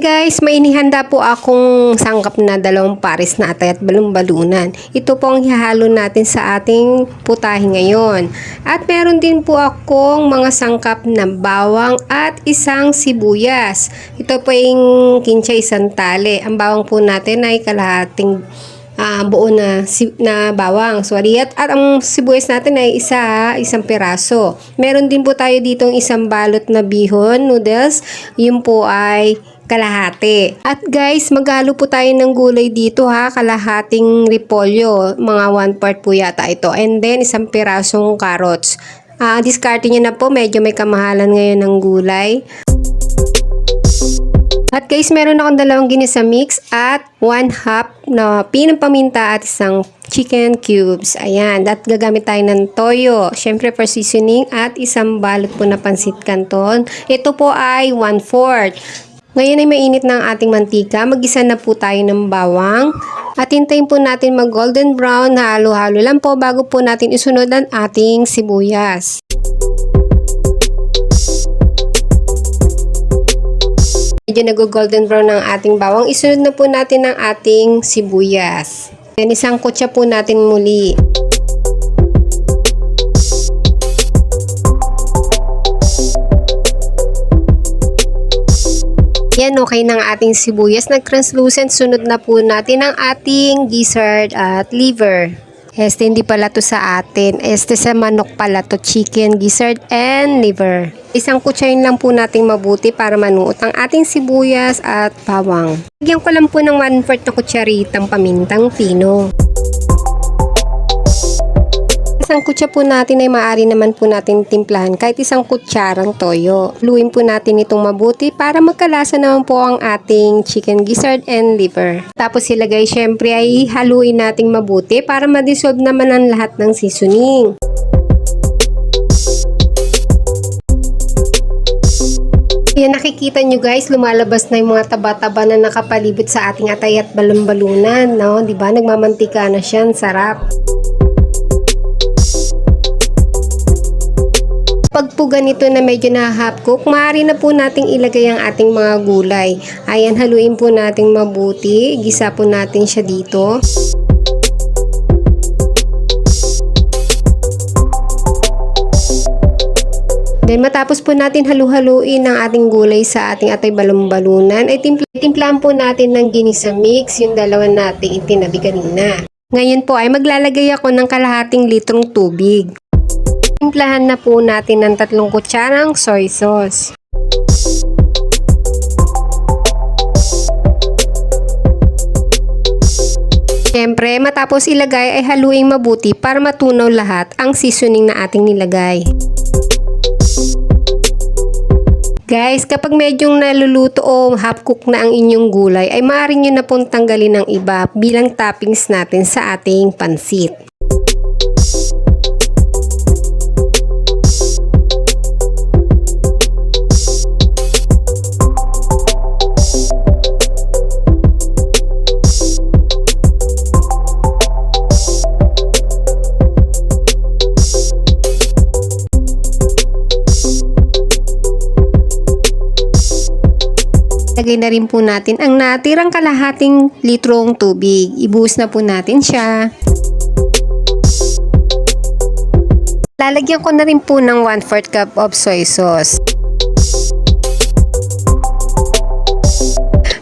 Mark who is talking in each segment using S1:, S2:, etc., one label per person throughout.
S1: Guys, may inihanda po akong sangkap na dalawang pares na atay at balon-balunan. Ito po ang ihahalo natin sa ating putahe ngayon. At meron din po akong mga sangkap na bawang at isang sibuyas. Ito po yung kincha isang tali. Ang bawang po natin ay kalahating ah, buo na, si- na bawang. Sorry. At, at ang sibuyas natin ay isa, isang piraso. Meron din po tayo ditong isang balot na bihon noodles. Yun po ay kalahati. At guys, maghalo po tayo ng gulay dito ha. Kalahating repolyo. Mga one part po yata ito. And then, isang pirasong carrots. Ah, discarte nyo na po. Medyo may kamahalan ngayon ng gulay. At guys, meron akong dalawang ginisa mix at one half na pinang paminta at isang chicken cubes. Ayan, at gagamit tayo ng toyo. Siyempre for seasoning at isang balot po na pansit canton. Ito po ay one fourth. Ngayon ay mainit na ang ating mantika. Magisa na po tayo ng bawang. At hintayin po natin mag golden brown. Halo-halo lang po bago po natin isunod ang ating sibuyas. Medyo nag-golden brown ang ating bawang. Isunod na po natin ang ating sibuyas. Yan, isang kutsa po natin muli. Yan, okay ng ating sibuyas. Nag-translucent. Sunod na po natin ang ating gizzard at liver. Este, hindi pala to sa atin. Este, sa manok pala to. Chicken, gizzard, and liver. Isang kutsain lang po nating mabuti para manuot ang ating sibuyas at bawang. Lagyan ko lang po ng 1 4 na kutsaritang pamintang pino. Isang kutsa po natin ay maaari naman po natin timplahan kahit isang kutsarang toyo. Luin po natin itong mabuti para magkalasa naman po ang ating chicken gizzard and liver. Tapos ilagay syempre ay haluin nating mabuti para madissolve naman ang lahat ng seasoning. Yan nakikita nyo guys, lumalabas na yung mga taba-taba na nakapalibot sa ating atay at balon-balunan, no? ba? Nagmamantika na siya, sarap. Pag po ganito na medyo na half cook, maaari na po nating ilagay ang ating mga gulay. Ayan, haluin po nating mabuti. Gisa po natin siya dito. Then matapos po natin halu-haluin ang ating gulay sa ating atay balon-balunan, ay timpla timplahan po natin ng ginisa mix, yung dalawa natin itinabi kanina. Ngayon po ay maglalagay ako ng kalahating litrong tubig. Timplahan na po natin ng tatlong kutsarang soy sauce. Siyempre, matapos ilagay ay haluing mabuti para matunaw lahat ang seasoning na ating nilagay. Guys, kapag medyong naluluto o half cook na ang inyong gulay, ay maaari nyo na pong tanggalin ng iba bilang toppings natin sa ating pansit. Lagay na rin po natin ang natirang kalahating litrong tubig. Ibuhos na po natin siya. Lalagyan ko na rin po ng 1 4 cup of soy sauce.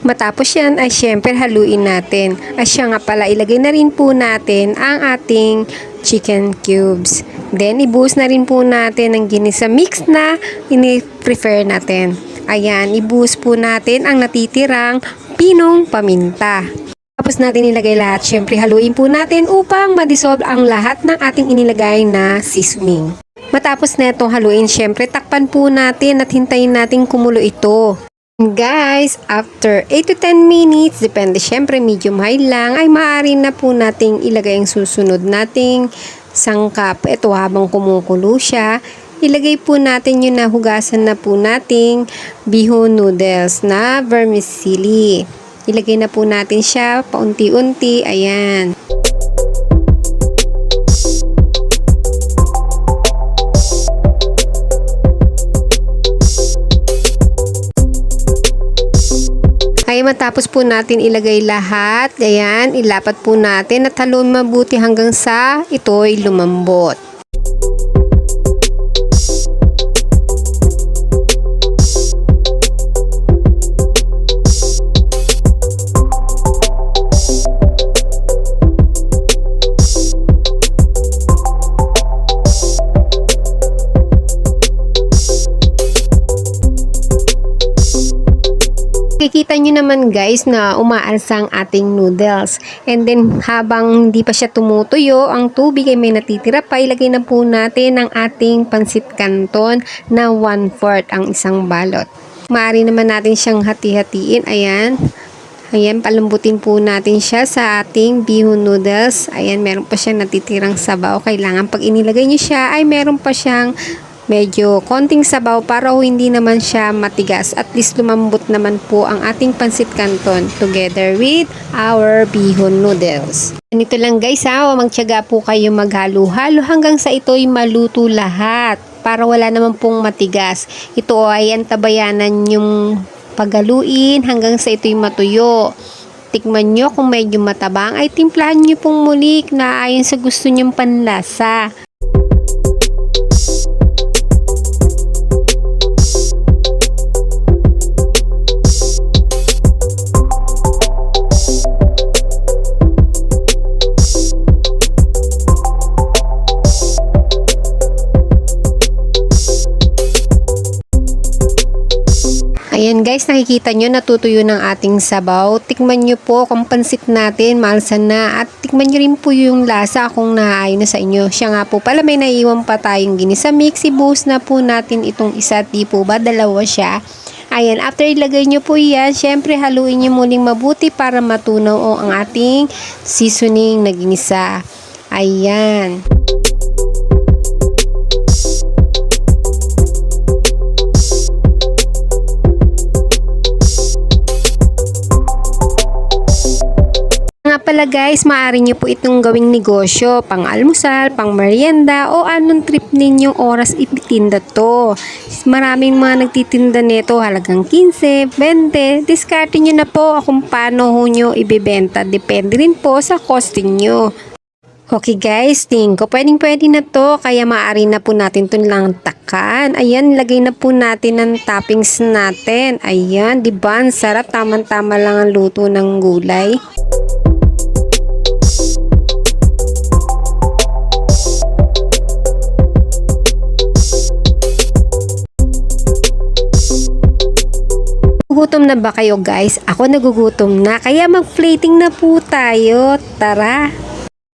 S1: Matapos yan ay syempre haluin natin. At siya nga pala ilagay na rin po natin ang ating chicken cubes. Then ibuhos na rin po natin ang ginisa mix na ini-prefer natin. Ayan, ibuhos po natin ang natitirang pinong paminta. Tapos natin ilagay lahat. Siyempre, haluin po natin upang madissolve ang lahat ng ating inilagay na seasoning. Matapos na itong haluin, siyempre, takpan po natin at hintayin natin kumulo ito. Guys, after 8 to 10 minutes, depende syempre medium high lang, ay maaari na po nating ilagay ang susunod nating sangkap. Ito habang kumukulo siya, ilagay po natin yung nahugasan na po nating bihon noodles na vermicelli. Ilagay na po natin siya paunti-unti. Ayan. Then matapos po natin ilagay lahat, ayan, ilapat po natin at haluin mabuti hanggang sa ito'y lumambot. Kikita nyo naman guys na umaalsa ang ating noodles. And then habang hindi pa siya tumutuyo, ang tubig ay may natitira pa, ilagay na po natin ang ating pansit canton na 1-4 ang isang balot. Maaari naman natin siyang hati-hatiin. Ayan. Ayan, palambutin po natin siya sa ating bihon noodles. Ayan, meron pa siyang natitirang sabaw. Kailangan pag inilagay niyo siya ay meron pa siyang medyo konting sabaw para ho hindi naman siya matigas. At least lumambot naman po ang ating pansit canton together with our bihon noodles. Ganito lang guys ha, magtyaga po kayo maghalo-halo hanggang sa ito'y maluto lahat para wala naman pong matigas. Ito ay antabayanan yung pagaluin hanggang sa ito'y matuyo. Tikman nyo kung medyo matabang ay timplahan nyo pong mulik na ayon sa gusto nyong panlasa. Guys, nakikita nyo natutuyo ng ating sabaw. Tikman nyo po kung pansit natin, malsa na. At tikman nyo rin po yung lasa kung naaayon na sa inyo. Siya nga po pala may naiwan pa tayong ginisa mix. Ibuhos na po natin itong isa. Di po ba? Dalawa siya. Ayan, after ilagay nyo po yan, syempre haluin nyo muling mabuti para matunaw o ang ating seasoning na ginisa. Ayan. Pala guys, maaari nyo po itong gawing negosyo, pang almusal, pang merienda, o anong trip ninyong oras ipitinda to. Maraming mga nagtitinda nito, halagang 15, 20, diskarte nyo na po kung paano ho nyo ibibenta. Depende rin po sa costing nyo. Okay guys, tingin ko pwedeng pwede na to kaya maaari na po natin itong lang takan. Ayan, lagay na po natin ang toppings natin. Ayan, di ba? Ang sarap, tamang-tama lang ang luto ng gulay. Gugutom na ba kayo guys? Ako nagugutom na kaya mag-plating na po tayo. Tara!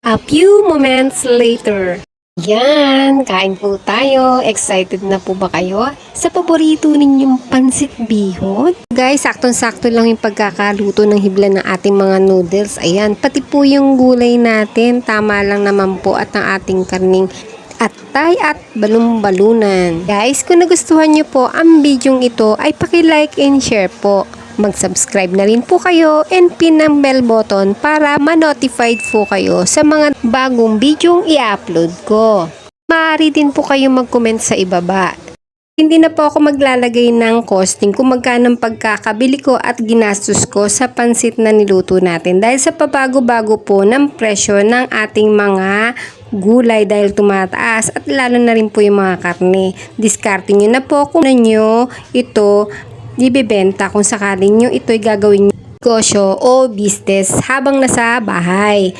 S1: A few moments later. Yan, kain po tayo. Excited na po ba kayo sa paborito ninyong pansit bihon? Guys, saktong-sakto lang yung pagkakaluto ng hibla ng ating mga noodles. Ayan, pati po yung gulay natin. Tama lang naman po at ang ating karning atay at balumbalunan. Guys, kung nagustuhan nyo po ang bidyong ito ay paki-like and share po. Mag-subscribe na rin po kayo and pin ang bell button para ma-notified po kayo sa mga bagong bidyong i-upload ko. Maaari din po kayo mag-comment sa ibaba. Hindi na po ako maglalagay ng costing kung magkano ang pagkakabili ko at ginastos ko sa pansit na niluto natin dahil sa pabago-bago po ng presyo ng ating mga gulay dahil tumataas at lalo na rin po yung mga karne. Diskarte nyo na po kung ano ito ibibenta kung sakaling nyo ito'y gagawin negosyo o business habang nasa bahay.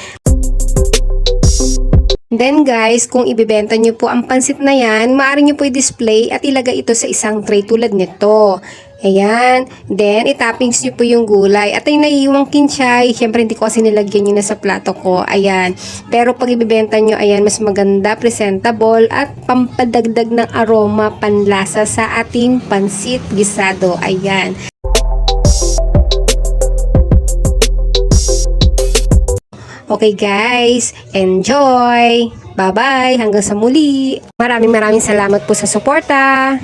S1: Then guys, kung ibibenta nyo po ang pansit na yan, maaari nyo po i-display at ilagay ito sa isang tray tulad nito. Ayan. Then, itappings nyo po yung gulay. At yung naiiwang kinchay, syempre hindi ko kasi nilagyan nyo na sa plato ko. Ayan. Pero pag ibibenta nyo, ayan, mas maganda, presentable, at pampadagdag ng aroma, panlasa sa ating pansit gisado. Ayan. Okay guys, enjoy! Bye-bye! Hanggang sa muli! Maraming maraming salamat po sa suporta!